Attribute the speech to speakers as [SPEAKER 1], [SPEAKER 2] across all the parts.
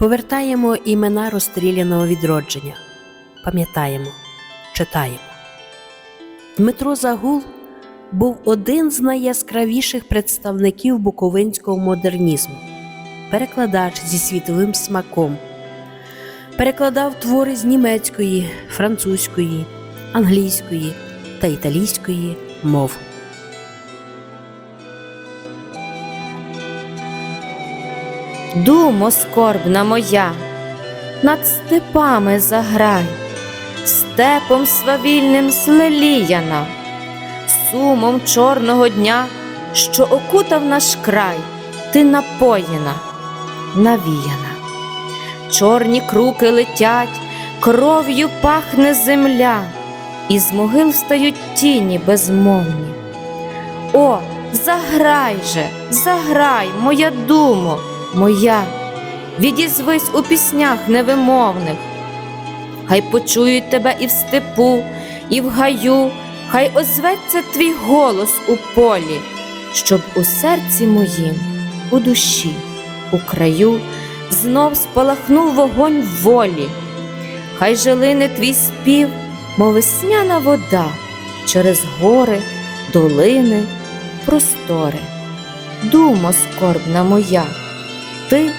[SPEAKER 1] Повертаємо імена розстріляного відродження. Пам'ятаємо, читаємо. Дмитро Загул був один з найяскравіших представників буковинського модернізму, перекладач зі світовим смаком. Перекладав твори з німецької, французької, англійської та італійської мов.
[SPEAKER 2] Думо скорбна моя, над степами заграй, степом свавільним злеліяна, сумом чорного дня, що окутав наш край, ти напоєна, навіяна. Чорні круки летять, кров'ю пахне земля, і з могил встають тіні безмовні. О, заграй же, заграй, моя думо, моя, відізвись у піснях невимовних. Хай почують тебе і в степу, і в гаю, хай озветься твій голос у полі, щоб у серці моїм, у душі, у краю знов спалахнув вогонь волі. Хай жилине твій спів, мов весняна вода, через гори, долини, простори. Думо скорбна моя, ти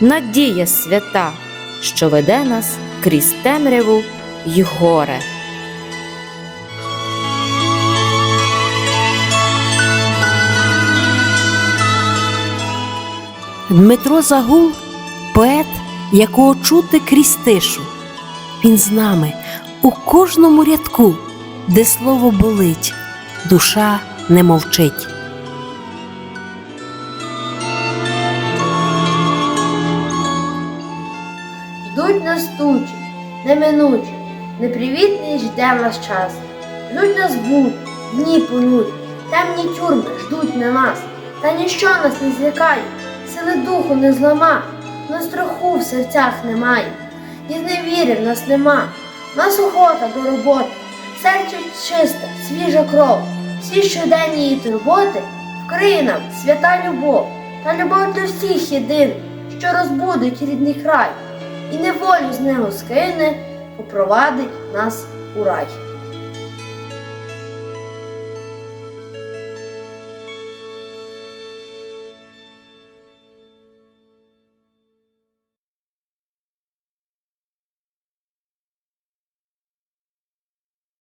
[SPEAKER 2] надія свята, що веде нас крізь темряву й горе.
[SPEAKER 1] Дмитро Загул поет, якого чути крізь тишу. Він з нами у кожному рядку, де слово болить, душа не мовчить.
[SPEAKER 3] Тучі, неминучі, непривітний жде наш час. Ждуть нас будь, дні понурі, темні тюрми ждуть на нас, та ніщо нас не злякає, сили духу не злама, на страху в серцях немає, і зневіри в нас нема, нас охота до роботи, серце чисте, свіжа кров, всі щоденні її турботи вкриє нам свята любов, та любов для всіх єдина, що розбудить рідний край і неволю з нього скине, попровадить нас у рай.